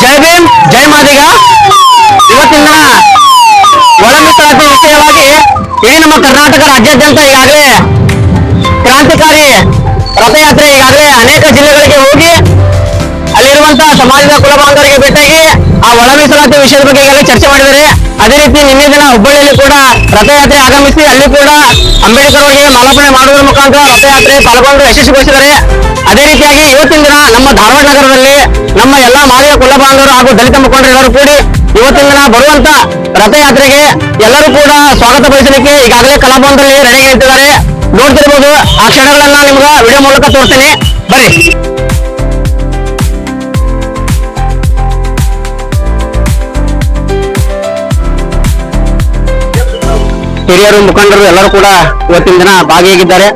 ಜೈ ಭೀಮ್, ಜೈ ಮಾದಿಗ. ಇವತ್ತಿನ ಒಳ ಮೀಸಲಾತಿ ವಿಷಯವಾಗಿ ಇಡೀ ನಮ್ಮ ಕರ್ನಾಟಕ ರಾಜ್ಯಾದ್ಯಂತ ಈಗಾಗಲೇ ಕ್ರಾಂತಿಕಾರಿ ರಥಯಾತ್ರೆ ಈಗಾಗಲೇ ಅನೇಕ ಜಿಲ್ಲೆಗಳಿಗೆ ಹೋಗಿ ಅಲ್ಲಿರುವಂತಹ ಸಮಾಜದ ಕುಲಬಾಂಧವರಿಗೆ ಭೇಟಿಯಾಗಿ ಆ ಒಳ ಮೀಸಲಾತಿ ವಿಷಯದ ಬಗ್ಗೆ ಈಗಾಗಲೇ ಚರ್ಚೆ ಮಾಡಿದ್ದಾರೆ ಅದೇ ರೀತಿ ನಿನ್ನೆ ದಿನ ಹುಬ್ಬಳ್ಳಿಯಲ್ಲಿ ಕೂಡ ರಥಯಾತ್ರೆ ಆಗಮಿಸಿ ಅಲ್ಲಿ ಕೂಡ ಅಂಬೇಡ್ಕರ್ ಅವರಿಗೆ ಮಾಲಾರ್ಪಣೆ ಮಾಡುವ ಮುಖಾಂತರ ರಥಯಾತ್ರೆ ಪಾಲ್ಗೊಂಡು ಯಶಸ್ವಿಗೊಳಿಸಿದ್ದಾರೆ. ಅದೇ ರೀತಿಯಾಗಿ ಇವತ್ತಿನ ದಿನ ನಮ್ಮ ಧಾರವಾಡ ನಗರದಲ್ಲಿ ನಮ್ಮ ಎಲ್ಲ ಮಾದಿಗ ಕುಲ ಬಾಂಧವರು ಹಾಗೂ ದಲಿತ ಮುಖಂಡರೆಲ್ಲರೂ ಕೂಡಿ ಇವತ್ತಿನ ದಿನ ಬರುವಂತ ರಥಯಾತ್ರೆಗೆ ಎಲ್ಲರೂ ಕೂಡ ಸ್ವಾಗತ ಬಯಸಲಿಕ್ಕೆ ಈಗಾಗಲೇ ಕಲಾಭವನದಲ್ಲಿ ರೆಡಿ ಆಗಿರ್ತಿದ್ದಾರೆ ನೋಡ್ತಿರ್ಬೋದು ಆ ಕ್ಷಣಗಳನ್ನ ನಿಮ್ಗೆ ವಿಡಿಯೋ ಮೂಲಕ ತೋರಿಸ್ತೀನಿ. ಬರ್ರಿ. ಹಿರಿಯರು, ಮುಖಂಡರು ಎಲ್ಲರೂ ಕೂಡ ಇವತ್ತಿನ ದಿನ ಭಾಗಿಯಾಗಿದ್ದಾರೆ.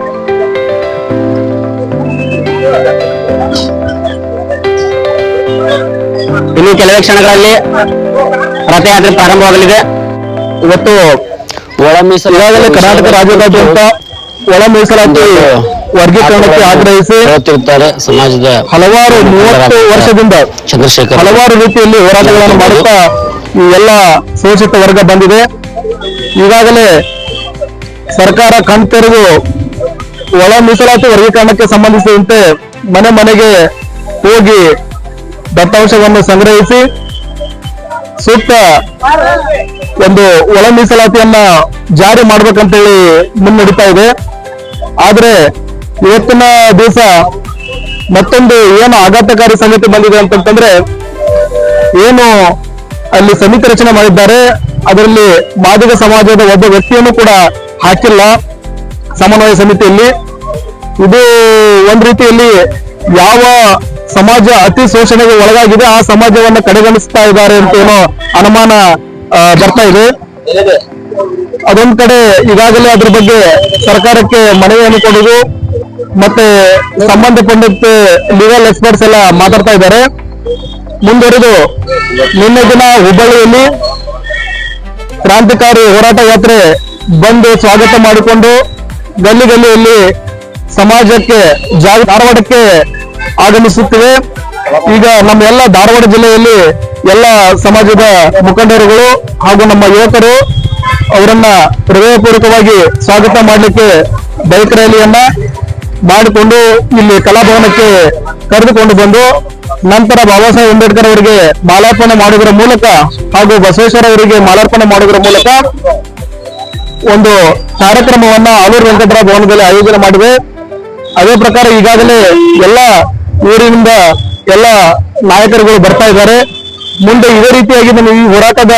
ಇನ್ನು ಕೆಲವೇ ಕ್ಷಣಗಳಲ್ಲಿ ರಥಯಾತ್ರೆ ಪ್ರಾರಂಭವಾಗಲಿದೆ. ಇವತ್ತು ಒಳ ಮೀಸಲು ಕರ್ನಾಟಕ ರಾಜ್ಯದಾದ್ಯಂತ ಒಳ ಮೀಸಲಾತಿ ವರ್ಗೀಕರಣಕ್ಕೆ ಆಗ್ರಹಿಸಿ ಹೇಳುತ್ತಿರುತ್ತಾರೆ ಸಮಾಜದ ಹಲವಾರು ಮೂವತ್ತು ವರ್ಷದಿಂದ ಚಂದ್ರಶೇಖರ್ ಹಲವಾರು ರೀತಿಯಲ್ಲಿ ಹೋರಾಟಗಳನ್ನು ಮಾಡುತ್ತಾ ಈ ಎಲ್ಲ ಶೋಷಿತ ವರ್ಗ ಬಂದಿದೆ. ಈಗಾಗಲೇ ಸರ್ಕಾರ ಕಣ್ತೆರೆದು ಒಳ ಮೀಸಲಾತಿ ವರ್ಗೀಕರಣಕ್ಕೆ ಸಂಬಂಧಿಸಿದಂತೆ ಮನೆ ಮನೆಗೆ ಹೋಗಿ ದತ್ತಾಂಶವನ್ನು ಸಂಗ್ರಹಿಸಿ ಸೂಕ್ತ ಒಂದು ಒಳ ಮೀಸಲಾತಿಯನ್ನ ಜಾರಿ ಮಾಡ್ಬೇಕಂತೇಳಿ ಮುನ್ನಡೀತಾ ಇದೆ. ಆದ್ರೆ ಇವತ್ತಿನ ದಿವಸ ಮತ್ತೊಂದು ಏನು ಆಘಾತಕಾರಿ ಸಮಿತಿ ಬಂದಿದೆ ಅಂತಂತಂದ್ರೆ ಏನು ಅಲ್ಲಿ ಸಮಿತಿ ರಚನೆ ಮಾಡಿದ್ದಾರೆ. ಅದರಲ್ಲಿ ಮಾದಿಗ ಸಮಾಜದ ಒಬ್ಬ ವ್ಯಕ್ತಿಯನ್ನು ಕೂಡ ಹಾಕಿಲ್ಲ ಸಮನ್ವಯ ಸಮಿತಿಯಲ್ಲಿ. ಇದು ಒಂದ್ ರೀತಿಯಲ್ಲಿ ಯಾವ ಸಮಾಜ ಅತಿ ಶೋಷಣೆಗೆ ಒಳಗಾಗಿದೆ. ಆ ಸಮಾಜವನ್ನ ಕಡೆಗಣಿಸ್ತಾ ಇದ್ದಾರೆ ಅಂತ ಏನೋ ಅನುಮಾನ ಬರ್ತಾ ಇದೆ. ಅದೊಂದ್ ಕಡೆ ಈಗಾಗಲೇ ಅದ್ರ ಬಗ್ಗೆ ಸರ್ಕಾರಕ್ಕೆ ಮನವಿಯನ್ನು ಕೊಡುವುದು ಮತ್ತೆ ಸಂಬಂಧಪಟ್ಟಂತೆ ಲೀಗಲ್ ಎಕ್ಸ್ಪರ್ಟ್ಸ್ ಎಲ್ಲ ಮಾತಾಡ್ತಾ ಇದ್ದಾರೆ. ಮುಂದುವರೆದು, ನಿನ್ನೆ ದಿನ ಹುಬ್ಬಳ್ಳಿಯಲ್ಲಿ ಕ್ರಾಂತಿಕಾರಿ ಹೋರಾಟ ಯಾತ್ರೆ ಬಂದು ಸ್ವಾಗತ ಮಾಡಿಕೊಂಡು ಗಲ್ಲಿ ಗಲ್ಲಿಯಲ್ಲಿ ಸಮಾಜಕ್ಕೆ ಜಾಗ, ಧಾರವಾಡಕ್ಕೆ ಆಗಮಿಸುತ್ತಿವೆ. ಈಗ ನಮ್ಮ ಎಲ್ಲ ಧಾರವಾಡ ಜಿಲ್ಲೆಯಲ್ಲಿ ಎಲ್ಲ ಸಮಾಜದ ಮುಖಂಡರುಗಳು ಹಾಗೂ ನಮ್ಮ ಯುವಕರು ಅವರನ್ನ ಹೃದಯಪೂರ್ವಕವಾಗಿ ಸ್ವಾಗತ ಮಾಡಲಿಕ್ಕೆ ಬೈಕ್ ರ್ಯಾಲಿಯನ್ನ ಮಾಡಿಕೊಂಡು ಇಲ್ಲಿ ಕಲಾಭವನಕ್ಕೆ ಕರೆದುಕೊಂಡು ಬಂದು ನಂತರ ಬಾಬಾ ಸಾಹೇಬ್ ಅಂಬೇಡ್ಕರ್ ಅವರಿಗೆ ಮಾಲಾರ್ಪಣೆ ಮಾಡುವುದರ ಮೂಲಕ ಹಾಗೂ ಬಸವೇಶ್ವರ ಅವರಿಗೆ ಮಾಲಾರ್ಪಣೆ ಮಾಡುವುದರ ಮೂಲಕ ಒಂದು ಕಾರ್ಯಕ್ರಮವನ್ನ ಆಲೂರು ವೆಂಕಟರಾವ್ ಭವನದಲ್ಲಿ ಆಯೋಜನೆ ಮಾಡಿದೆ. ಅದೇ ಪ್ರಕಾರ ಈಗಾಗಲೇ ಎಲ್ಲ ಊರಿನಿಂದ ಎಲ್ಲ ನಾಯಕರುಗಳು ಬರ್ತಾ ಇದ್ದಾರೆ. ಮುಂದೆ ಇದೇ ರೀತಿಯಾಗಿ ನಮ್ಮ ಈ ಹೋರಾಟದ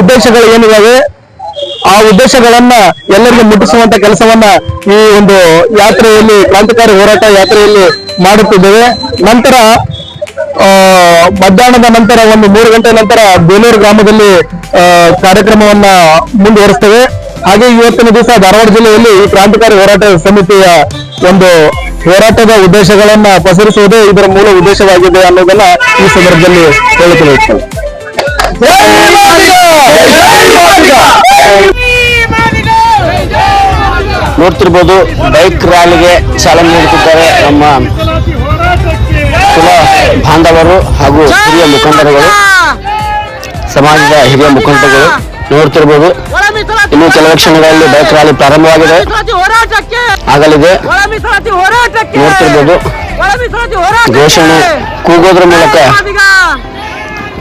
ಉದ್ದೇಶಗಳು ಏನಿದಾವೆ? ಆ ಉದ್ದೇಶಗಳನ್ನ ಎಲ್ಲರಿಗೂ ಮುಟ್ಟಿಸುವಂತ ಕೆಲಸವನ್ನ ಈ ಒಂದು ಯಾತ್ರೆಯಲ್ಲಿ, ಕ್ರಾಂತಿಕಾರಿ ಹೋರಾಟ ಯಾತ್ರೆಯಲ್ಲಿ ಮಾಡುತ್ತಿದ್ದೇವೆ. ನಂತರ ಮಧ್ಯಾಹ್ನದ ನಂತರ ಒಂದು ಮೂರು ಗಂಟೆ ನಂತರ ಬೇಲೂರು ಗ್ರಾಮದಲ್ಲಿ ಕಾರ್ಯಕ್ರಮವನ್ನ ಮುಂದುವರಿಸ್ತೇವೆ. ಹಾಗೆ ಇವತ್ತಿನ ದಿವಸ ಧಾರವಾಡ ಜಿಲ್ಲೆಯಲ್ಲಿ ಈ ಕ್ರಾಂತಿಕಾರಿ ಹೋರಾಟ ಸಮಿತಿಯ ಒಂದು ಹೋರಾಟದ ಉದ್ದೇಶಗಳನ್ನ ಪಸರಿಸುವುದೇ ಇದರ ಮೂಲ ಉದ್ದೇಶವಾಗಿದೆ ಅನ್ನೋದನ್ನ ಈ ಸಂದರ್ಭದಲ್ಲಿ ಹೇಳಿಕೊಳ್ಳುತ್ತೇವೆ ನೋಡ್ತಿರ್ಬೋದು ಬೈಕ್ ರ್ಯಾಲಿಗೆ ಚಾಲನೆ ನೀಡುತ್ತಿದ್ದಾರೆ ನಮ್ಮ ಕುಲ ಬಾಂಧವರು ಹಾಗೂ ಹಿರಿಯ ಮುಖಂಡರುಗಳು, ಸಮಾಜದ ಹಿರಿಯ ಮುಖಂಡರುಗಳು. ನೋಡ್ತಿರ್ಬೋದು. ಇನ್ನು ಕೆಲವೇ ಕ್ಷಣಗಳಲ್ಲಿ ಬೈಕ್ ರ್ಯಾಲಿ ಪ್ರಾರಂಭವಾಗಿದೆ. ಆಗಲಿದೆ. ನೋಡ್ತಿರ್ಬೋದು. ಘೋಷಣೆ ಕೂಗೋದ್ರ ಮೂಲಕ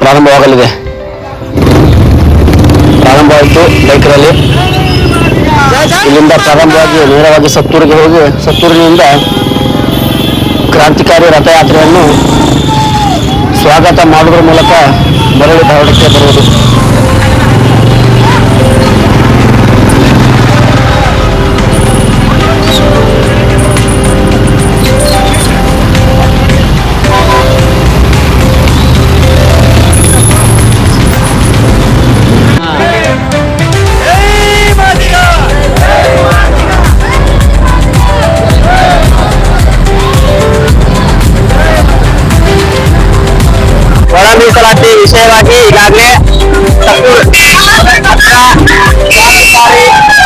ಪ್ರಾರಂಭವಾಗಲಿದೆ. ಪ್ರಾರಂಭವಾಯಿತು ಬೈಕ್ ರ್ಯಾಲಿ ಇಲ್ಲಿಂದ ಪ್ರಾರಂಭವಾಗಿ ನೇರವಾಗಿ ಸತ್ತೂರಿಗೆ ಹೋಗಿ ಸತ್ತೂರಿನಿಂದ ಕ್ರಾಂತಿಕಾರಿ ರಥಯಾತ್ರೆಯನ್ನು ಸ್ವಾಗತ ಮಾಡುವುದರ ಮೂಲಕ ಮರಳಿ ಧಾರವಾಡಕ್ಕೆ ಬರುವುದು.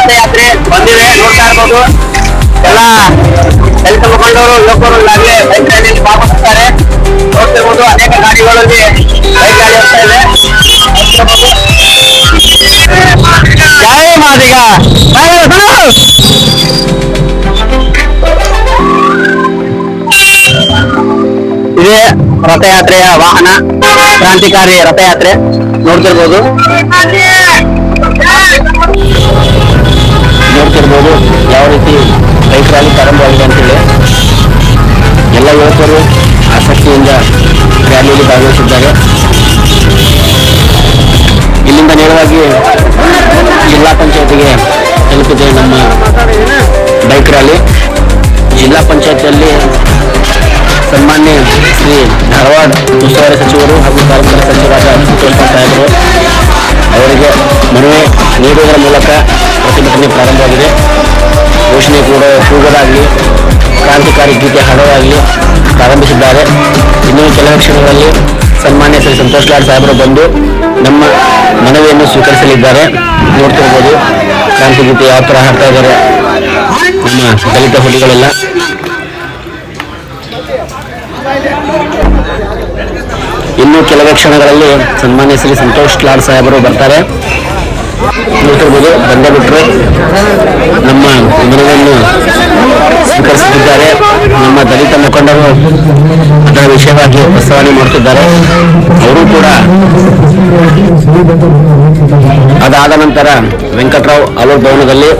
ರಥಯಾತ್ರೆ ಬಂದಿದೆ ನೋಡ್ತಾ ಇರ್ಬೋದು. ಎಲ್ಲ ದಲಿತ ಮುಖಂಡರು ಯುವಕರು ಈಗಾಗಲೇ ಬೈಕ್ ರ್ಯಾಲಿಯಲ್ಲಿ ಭಾಗವಹಿಸುತ್ತಾರೆ ನೋಡ್ತಿರ್ಬೋದು ಅನೇಕ ಗಾಡಿಗಳಲ್ಲಿ ಬೈಕ್ ರ್ಯಾಲಿ ಹೋಗ್ತಾ ಇದೆ. ಜಯ ಮಾದಿಗ. ಇದೇ ರಥಯಾತ್ರೆಯ ವಾಹನ ಕ್ರಾಂತಿಕಾರಿ ರಥಯಾತ್ರೆ ನೋಡ್ತಿರ್ಬೋದು ನೋಡ್ತಿರ್ಬೋದು. ಯಾವ ರೀತಿ ಬೈಕ್ ರ್ಯಾಲಿ ಪ್ರಾರಂಭವಾಗಿದೆ ಅಂತೇಳಿ. ಎಲ್ಲ ಯುವಕರು ಆಸಕ್ತಿಯಿಂದ ರ್ಯಾಲಿಯಲ್ಲಿ ಭಾಗವಹಿಸಿದ್ದಾರೆ. ಇಲ್ಲಿಂದ ನೇರವಾಗಿ ಜಿಲ್ಲಾ ಪಂಚಾಯತಿಗೆ ತಲುಪಿದೆ ನಮ್ಮ ಬೈಕ್ ರ್ಯಾಲಿ. ಜಿಲ್ಲಾ ಪಂಚಾಯತಿಯಲ್ಲಿ ಸನ್ಮಾನ್ಯ ಶ್ರೀ ಧಾರವಾಡ ಉಸ್ತುವಾರಿ ಸಚಿವರು ಹಾಗೂ ಕಾರ್ಮಿಕರ ಸಚಿವರಾದ ಸಾಹೇಬರು ಅವರಿಗೆ ಮನವಿ ನೀಡುವುದರ ಮೂಲಕ ಪ್ರತಿಭಟನೆ ಪ್ರಾರಂಭವಾಗಿದೆ. ಘೋಷಣೆ ಕೂಡ ಕೂಗೋದಾಗಲಿ ಕ್ರಾಂತಿಕಾರಿ ಗೀತೆ ಹಾಡೋದಾಗಲಿ ಪ್ರಾರಂಭಿಸಿದ್ದಾರೆ. ಇನ್ನೂ ಕೆಲವು ಕ್ಷಣಗಳಲ್ಲಿ ಸನ್ಮಾನ್ಯ ಶ್ರೀ ಸಂತೋಷ್ ಲಾಡ್ ಸಾಹೇಬರು ಬಂದು ನಮ್ಮ ಮನವಿಯನ್ನು ಸ್ವೀಕರಿಸಲಿದ್ದಾರೆ. ನೋಡ್ತಿರ್ಬೋದು ಕ್ರಾಂತಿ ಗೀತೆ ಯಾವ ಥರ ಹಾಡ್ತಾ ಇದ್ದಾರೆ ನಮ್ಮ ದಲಿತ ಹುಲಿಗಳೆಲ್ಲ. ಇನ್ನೂ ಕೆಲವೇ ಕ್ಷಣಗಳಲ್ಲಿ ಸನ್ಮಾನ್ಯ ಶ್ರೀ ಸಂತೋಷ್ ಲಾಡ್ ಸಾಹೇಬರು ಬರ್ತಾರೆ. ನೋಡ್ತಿರ್ಬೋದು ಬಂದ ಬಿಟ್ಟರು ನಮ್ಮ ಮನವನ್ನು ಸ್ವೀಕರಿಸುತ್ತಿದ್ದಾರೆ. ನಮ್ಮ ದಲಿತ ಮುಖಂಡರು ಅದರ ವಿಷಯವಾಗಿ ಪ್ರಸ್ತಾವನೆ ಮಾಡುತ್ತಿದ್ದಾರೆ. ಅವರು ಕೂಡ ಅದಾದ ನಂತರ ವೆಂಕಟರಾವ್ ಅಲೂರ್ ಭವನದಲ್ಲಿ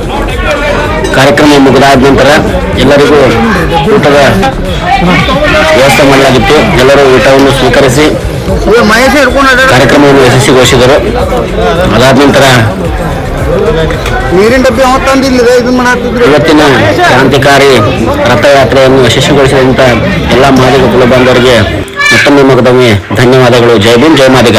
ಕಾರ್ಯಕ್ರಮ ಮುಗಿದಾದ ನಂತರ ಎಲ್ಲರಿಗೂ ಊಟದ ವ್ಯವಸ್ಥೆ ಮಾಡಲಾಗಿತ್ತು. ಎಲ್ಲರೂ ಊಟವನ್ನು ಸ್ವೀಕರಿಸಿ ಕಾರ್ಯಕ್ರಮವನ್ನು ಯಶಸ್ವಿಗೊಳಿಸಿದರು. ಅದಾದ ನಂತರ ನೀರಿನ ಡಬ್ಬಿ ಇವತ್ತಿನ ಕ್ರಾಂತಿಕಾರಿ ರಥಯಾತ್ರೆಯನ್ನು ಯಶಸ್ವಿಗೊಳಿಸಿದಂತ ಎಲ್ಲ ಮಾದಿಗ ಕುಲಬಾಂಧವರಿಗೆ ಮತ್ತೊಮ್ಮೆ ಮಗದೊಮ್ಮೆ ಧನ್ಯವಾದಗಳು. ಜೈ ಭೀಮ್ ಜೈ ಮಾದಿಗ.